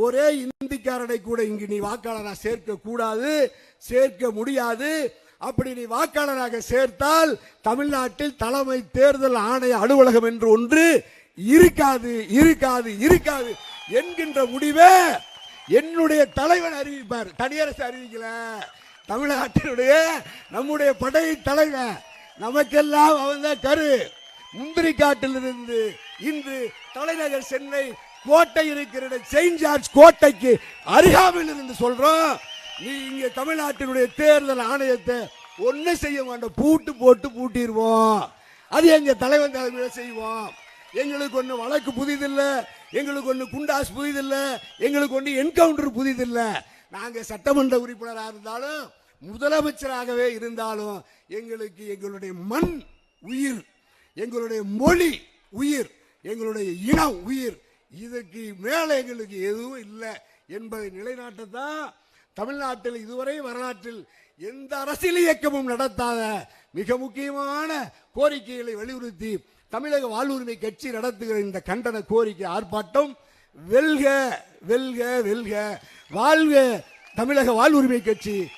ஒரே இந்திக்காரனை கூட இங்கு நீ வாக்காளராக சேர்க்க கூடாது சேர்க்க முடியாது. அப்படி நீ வாக்காளராக சேர்த்தால் தமிழ்நாட்டில் தலைமை தேர்தல் ஆணைய அலுவலகம் என்று ஒன்று இருக்காது இருக்காது இருக்காது என்கின்ற முடிவை என்னுடைய தலைவன் அறிவிப்பார். தனியரசு அறிவிக்கல. தமிழ்நாட்டினுடைய நம்முடைய படை தலைவர் நமக்கெல்லாம் அவன் தான் கரு. முந்திரி காட்டிலிருந்து இன்று தலைநகர் சென்னை கோட்டை இருக்கிற செயின்ட் ஜார்ஜ் கோட்டைக்கு அருகாமையில் இருந்து சொல்றோம். நீ இங்க தமிழ்நாட்டினுடைய தேர்தல் ஆணையத்தை ஒன்னும் செய்ய மாட்டோம். பூட்டு போட்டு பூட்டிடுவோம் அது எங்க தலைவன் தலைமையில செய்வோம். எங்களுக்கு ஒண்ணு வழக்கு புதிதில்லை. எங்களுக்கு ஒண்ணு குண்டாஸ் புதிதில்லை. எங்களுக்கு ஒண்ணு என்கவுண்டர் புதிதில்லை. நாங்க சட்டமன்ற உறுப்பினராக இருந்தாலும் முதலமைச்சராகவே இருந்தாலும் எங்களுக்கு எங்களுடைய மண் உயிர் எங்களுடைய மொழி உயிர் எங்களுடைய இனம் உயிர். இதுக்கு மேலே எங்களுக்கு எதுவும் இல்லை என்பதை நிலைநாட்டத்தான் தமிழ்நாட்டில் இதுவரை வரலாற்றில் எந்த அரசியல் இயக்கமும் நடத்தாத மிக முக்கியமான கோரிக்கைகளை வலியுறுத்தி தமிழக வாழ்வுரிமை கட்சி நடத்துகிற இந்த கண்டன கோரிக்கை ஆர்ப்பாட்டம் வெல்க வெல்க வெல்க. வாழ்க தமிழக வாழ்வுரிமை கட்சி.